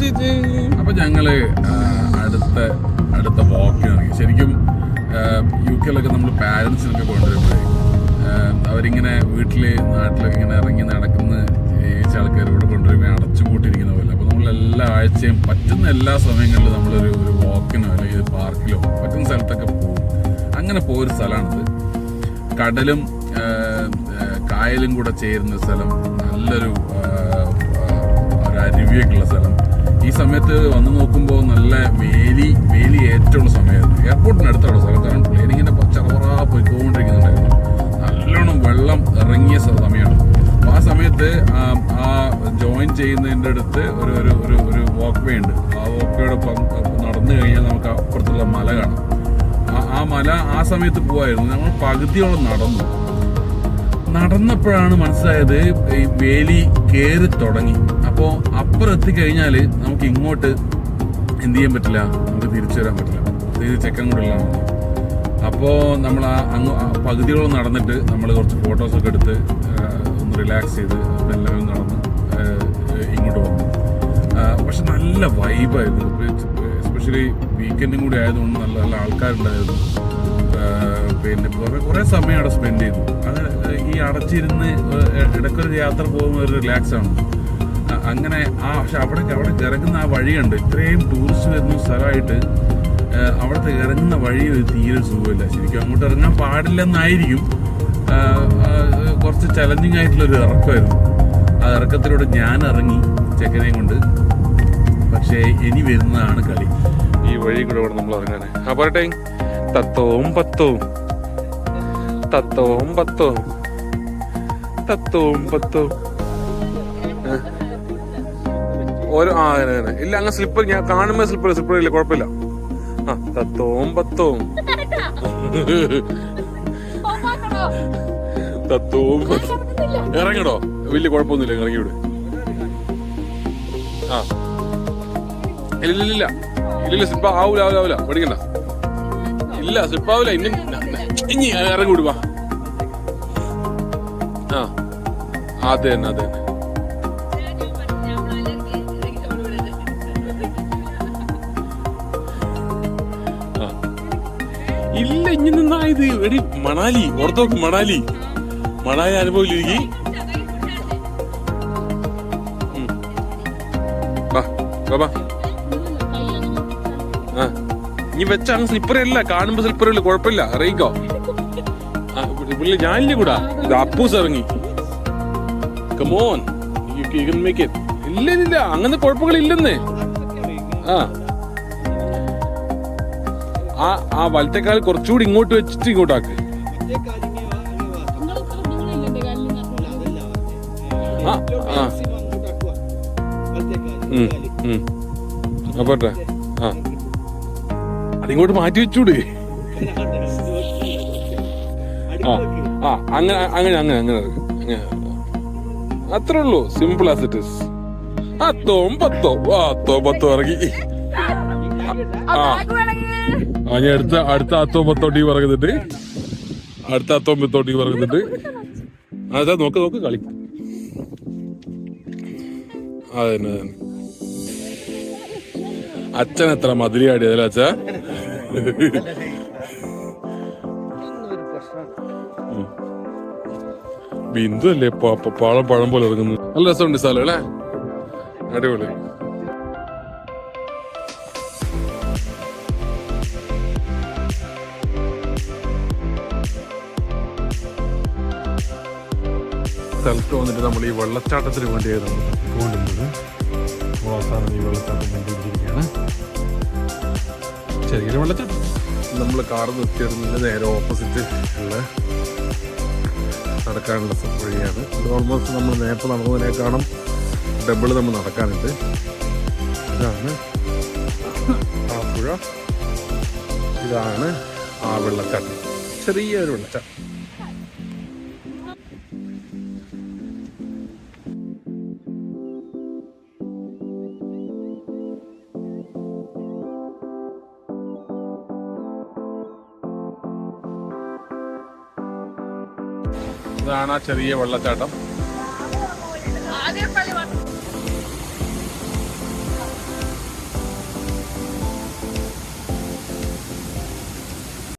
അപ്പൊ ഞങ്ങൾ അടുത്ത അടുത്ത വാക്കിന് ഇറങ്ങി. ശരിക്കും യു കെയിലൊക്കെ നമ്മൾ പാരൻസിനൊക്കെ കൊണ്ടുവരുമ്പോഴേ അവരിങ്ങനെ വീട്ടിൽ നാട്ടിലൊക്കെ ഇങ്ങനെ ഇറങ്ങി നടക്കുന്ന ഈ ആൾക്കാരോട് കൊണ്ടുവരുമ്പോൾ അടച്ചുപൂട്ടിരിക്കുന്ന പോലെ. അപ്പൊ നമ്മൾ എല്ലാ ആഴ്ചയും പറ്റുന്ന എല്ലാ സമയങ്ങളിലും നമ്മളൊരു ഒരു വാക്കിനോ അല്ലെങ്കിൽ പാർക്കിലോ പറ്റുന്ന സ്ഥലത്തൊക്കെ പോകും. അങ്ങനെ പോയൊരു സ്ഥലമാണിത്. കടലും കായലും കൂടെ ചേരുന്ന സ്ഥലം നല്ലൊരു ഒരു അരുവിയൊക്കെയുള്ള സ്ഥലം. ഈ സമയത്ത് വന്ന് നോക്കുമ്പോൾ നല്ല വേലി വേലി ഏറ്റവും സമയമായിരുന്നു. എയർപോർട്ടിന് അടുത്തുള്ള സ്ഥലം. കാരണം പ്ലെയിൻ ഇങ്ങനെ ചറവറ പോയിക്കൊണ്ടിരിക്കുന്നുണ്ടായിരുന്നു നല്ലോണം വെള്ളം ഇറങ്ങിയ സമയമാണ്. അപ്പോൾ ആ സമയത്ത് ആ ജോയിൻ ചെയ്യുന്നതിന്റെ അടുത്ത് ഒരു ഒരു ഒരു ഒരു വാക്ക് വേ ഉണ്ട്. ആ വാക്ക് വേയുടെ നടന്നു കഴിഞ്ഞാൽ നമുക്ക് അപ്പുറത്തുള്ള മല കാണാം. ആ മല ആ സമയത്ത് പോവായിരുന്നു. ഞങ്ങൾ പകുതിയോളം നടന്നു. നടന്നപ്പോഴാണ് മനസ്സിലായത് ഈ വേലി കയറി തുടങ്ങി. അപ്പോൾ അപ്പുറം എത്തിക്കഴിഞ്ഞാൽ നമുക്ക് ഇങ്ങോട്ട് എന്ത് ചെയ്യാൻ പറ്റില്ല? നമുക്ക് തിരിച്ചു വരാൻ പറ്റില്ല. ഇത് ചെക്കൻ അപ്പോൾ നമ്മൾ ആ അങ്ങ് പകുതിയോളം നടന്നിട്ട് നമ്മൾ കുറച്ച് ഫോട്ടോസൊക്കെ എടുത്ത് ഒന്ന് റിലാക്സ് ചെയ്ത് എല്ലാവരും നടന്ന് ഇങ്ങോട്ട് വന്നു. പക്ഷെ നല്ല വൈബായിരുന്നു എസ്പെഷ്യലി വീക്കെൻഡും കൂടി ആയതുകൊണ്ട് നല്ല നല്ല ആൾക്കാരുണ്ടായിരുന്നു. പിന്നെ കുറേ കുറേ സമയം അവിടെ സ്പെൻഡ് ചെയ്തു. അത് ഈ അടച്ചിരുന്ന് ഇടയ്ക്കൊരു യാത്ര പോകുമ്പോൾ ഒരു റിലാക്സ് ആണ്. അ- അങ്ങനെ ആ പക്ഷെ അവിടെ അവിടെ ഇറങ്ങുന്ന ആ വഴിയുണ്ട് ഇത്രയും ടൂറിസ്റ്റ് വരുന്ന സ്ഥലമായിട്ട് അവിടുത്തെ ഇറങ്ങുന്ന വഴി ഒരു തീരെ സുഖമില്ല. ശരിക്കും അങ്ങോട്ട് ഇറങ്ങാൻ പാടില്ലെന്നായിരിക്കും. കുറച്ച് ചലഞ്ചിങ് ആയിട്ടുള്ളൊരു ഇറക്കമായിരുന്നു. ആ ഇറക്കത്തിലൂടെ ഞാൻ ഇറങ്ങി ചെക്കനെയും കൊണ്ട്. പക്ഷേ ഇനി വരുന്നതാണ് കളി. ഈ വഴി കൂടെ ഇവിടെ നമ്മൾ ഇറങ്ങാൻ ആ തത്വവും പത്തവും തത്വവും പത്തവും തത്വവും പത്തവും ഓരോ ആ അങ്ങനെ അങ്ങനെ. ഇല്ല അങ്ങ് സ്ലിപ്പർ ഞാൻ കാണുമ്പോ സ്ലിപ്പർ സ്ലിപ്പർ ഇല്ല കുഴപ്പമില്ല. ആ തത്വവും പത്തവും തത്വവും. ഇറങ്ങടോ. വലിയ കുഴപ്പമൊന്നുമില്ല ഇറങ്ങിവിടെ. ആ. ഇല്ല ഇല്ല ഇല്ല. സ്ലിപ്പ് ആവൂല ആവൂല ആവൂല. പഠിക്കണ്ട. ഇല്ല സ്ലിപ്പ് ആവൂല. ഇനി ഇനി ഇറങ്ങി വിടുവാ ആ അതെ തന്നെ അതെ തന്നെ. ഇല്ല ഇനി നിന്നായത് എടി മണാലി ഓർത്തോക്ക് മണാലി. മണാലി അനുഭവം ഇരിക്കി ഇനി വെച്ചാണ് സ്ലിപ്പർ ഇല്ല കാണുമ്പോ സ്ലിപ്പർ ഇല്ല കുഴപ്പമില്ല അറിയിക്കോ പുള്ളി ഞാനില്ല കൂടാ? ഇത് അപ്പൂസ് ഇറങ്ങി. ഇറ്റ് ഇല്ല ഇല്ല അങ്ങനെ കുഴപ്പങ്ങളില്ലെന്ന്. ആ. ആ ആ വലത്തേക്കാൾ കുറച്ചുകൂടി ഇങ്ങോട്ട് വെച്ചിട്ട് ഇങ്ങോട്ടാക്ക്. അപ്പോട്ടെ ആ. ആ, ആ. അതിങ്ങോട്ട് മാറ്റി വെച്ചൂടെ. ആ ആ അങ്ങനെ അങ്ങനെ അങ്ങനെ അങ്ങനെ അങ്ങനെ അത്രേ ഉള്ളൂ. സിമ്പിൾ ആസ് ഇറ്റ് ഇസ് ആ പത്തോ അത്തോ പത്തോ ഇറങ്ങി. ആ. ഞാൻ അടുത്ത അടുത്ത അത്തോമ്പത്തോട്ടി പറഞ്ഞിട്ട് അടുത്ത അത്തോമ്പത്തോട്ടി പറഞ്ഞിട്ട് അതെ നോക്ക് നോക്ക് കളി. അതന്നെ അതന്നെ. അച്ഛൻ എത്ര മധുരയാടിയതല്ലേ അച്ഛ? ബിന്ദു അല്ലേ പാളം പഴം പോലെ ഇറങ്ങുന്നു നല്ല രസമുണ്ട് സ്ഥലം അല്ലേ? അടിപൊളി. സ്ഥലത്ത് വന്നിട്ട് നമ്മൾ ഈ വെള്ളച്ചാട്ടത്തിന് വേണ്ടിയാണ് നമ്മൾ പോകേണ്ടത് അപ്പോൾ അവസാനം ഈ വെള്ളച്ചാട്ടം കണ്ടുകൊണ്ടിരിക്കുകയാണ് ചെറിയൊരു വെള്ളച്ചാട്ടം. നമ്മൾ കാർ നിർത്തിയിരുന്നതിന് നേരെ ഓപ്പോസിറ്റ് ഉള്ള നടക്കാനുള്ള വഴിയാണ്. ഇത് ഓൾമോസ്റ്റ് നമ്മൾ നേരത്തെ നടന്നതിനേക്കാളും ഡബിൾ നമ്മൾ നടക്കാനുണ്ട്. ഇതാണ് ആ പുഴ ഇതാണ് ആ വെള്ളച്ചാട്ടം. ചെറിയൊരു വെള്ളച്ചാട്ടം. ഇതാണ് ആ ചെറിയ വെള്ളച്ചാട്ടം.